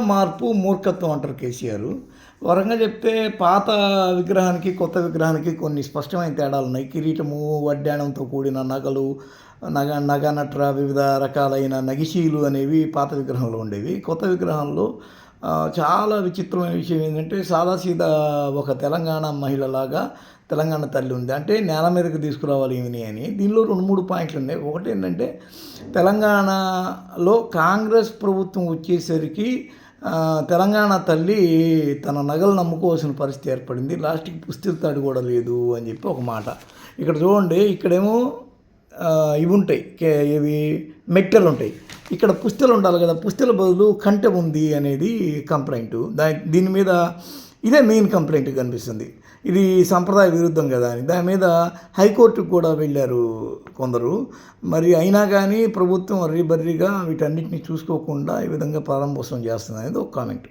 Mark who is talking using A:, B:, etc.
A: మార్పు మూర్ఖత్వం అంటారు కేసీఆర్. వరంగా చెప్తే పాత విగ్రహానికి కొత్త విగ్రహానికి కొన్ని స్పష్టమైన తేడాలు ఉన్నాయి. కిరీటము వడ్డాణంతో కూడిన నగలు నగ నగనట్ర వివిధ రకాలైన నగిశీలు అనేవి పాత విగ్రహంలో ఉండేవి. కొత్త విగ్రహంలో చాలా విచిత్రమైన విషయం ఏంటంటే సాదాసీదా ఒక తెలంగాణ మహిళలాగా తెలంగాణ తల్లి ఉంది. అంటే నేల మీదకి తీసుకురావాలి ఈమెని అని. దీనిలో రెండు మూడు పాయింట్లు ఉన్నాయి. ఒకటి ఏంటంటే తెలంగాణలో కాంగ్రెస్ ప్రభుత్వం వచ్చేసరికి తెలంగాణ తల్లి తన నగలు నమ్ముకోవాల్సిన పరిస్థితి ఏర్పడింది. లాస్ట్కి పుస్తల తాడు కూడా లేదు అని చెప్పి ఒక మాట. ఇక్కడ చూడండి ఇక్కడేమో ఇవి ఉంటాయి. కే ఇవి మెట్టెలు ఉంటాయి. ఇక్కడ పుస్తలు ఉండాలి కదా. పుస్తల బదులు కంటె ఉంది అనేది కంప్లైంట్. దా దీని మీద ఇదే మెయిన్ కంప్లైంట్ కనిపిస్తుంది. ఇది సంప్రదాయ విరుద్ధం కదా అని. దాని మీద హైకోర్టుకు కూడా వెళ్ళారు కొందరు. మరి అయినా కానీ ప్రభుత్వం అర్రీ బర్రీగా వీటన్నిటిని చూసుకోకుండా ఈ విధంగా ప్రారంభోత్సవం చేస్తుంది అనేది ఒక కామెంట్.